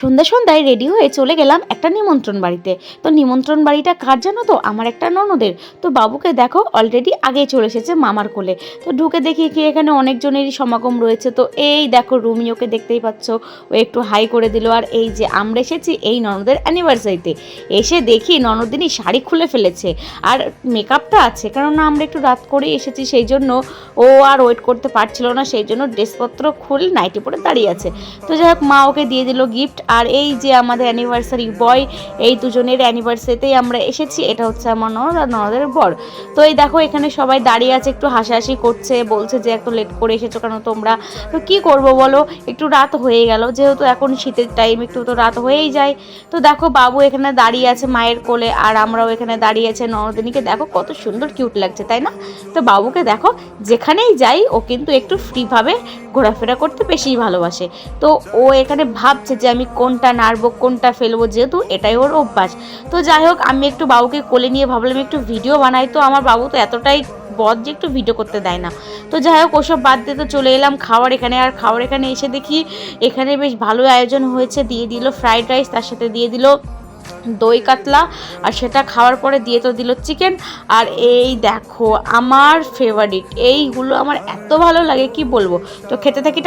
সন্ধ্যা সন্ধ্যায় রেডি হয়ে চলে গেলাম একটা নিমন্ত্রণ বাড়িতে। তো নিমন্ত্রণ বাড়িটা কার জানো তো? আমার একটা ননদের। তো বাবুকে দেখো অলরেডি আগেই চলে এসেছে মামার কোলে। তো ঢুকে দেখি কি এখানে অনেকজনেরই সমাগম রয়েছে। তো এই দেখো রুমিওকে দেখতেই পাচ্ছ। ও একটু হাই করে দিল। আর এই যে আমরা এসেছি এই ননদের অ্যানিভার্সারিতে এসে দেখি ননদিনই শাড়ি খুলে ফেলেছে। আর মেকআপটা আছে, কেননা আমরা একটু রাত করে এসেছি, সেই জন্য ও আর ওয়েট করতে পারছিল না। সেই জন্য ড্রেসপত্র খুলে নাইটি পরে দাঁড়িয়ে আছে। তো যাই হোক, মা ওকে দিয়ে দিল গিফট আর এই যে আমাদের অ্যানিভার্সারি বয় এই দুজনের অ্যানিভার্সারিতেই আমরা এসেছি। এটা হচ্ছে আমার ননদ আর ননদের বর। তো এই দেখো, এখানে সবাই দাঁড়িয়ে আছে, একটু হাসাহাসি করছে, বলছে যে একটু লেট করে এসেছ কেন তোমরা? তো কি করব বলো? একটু রাত হয়ে গেল, যেহেতু এখন শীতের টাইম একটু তো রাত হয়েই যায়। তো দেখো, বাবু এখানে দাঁড়িয়ে আছে মায়ের কোলে, আর আমরাও এখানে দাঁড়িয়ে আছে ননদিনীকে। দেখো, কত সুন্দর কিউট লাগছে, তাই না? তো বাবুকে দেখো, যেখানেই যাই, ও কিন্তু একটু ফ্রিভাবে ঘোরাফেরা করতে বেশিই ভালোবাসে। তো ও এখানে ভাবছে যে আমি কোনটা নাড়বো, কোনটা ফেলব, যেহেতু এটাই ওর অভ্যাস। তো যাই হোক, আমি একটু বাবুকে কোলে নিয়ে ভাবলাম, একটু ভিডিও বানাই। তো আমার বাবু তো এতটাই বদ যে একটু ভিডিও করতে দেয় না। তো যাই হোক, ওসব বাদ দিয়ে তো চলে এলাম খাওয়ার এখানে। আর খাওয়ার এখানে এসে দেখি এখানে বেশ ভালো আয়োজন হয়েছে। দিয়ে দিল ফ্রাইড রাইস তার সাথে দিয়ে দিল দই কাতলা আর সেটা খাওয়ার পরে দিয়ে তো দিল চিকেন আর এই দেখো, আমার ফেভারিট এইগুলো আমার এত ভালো লাগে, কি বলব? তো খেতে থাকি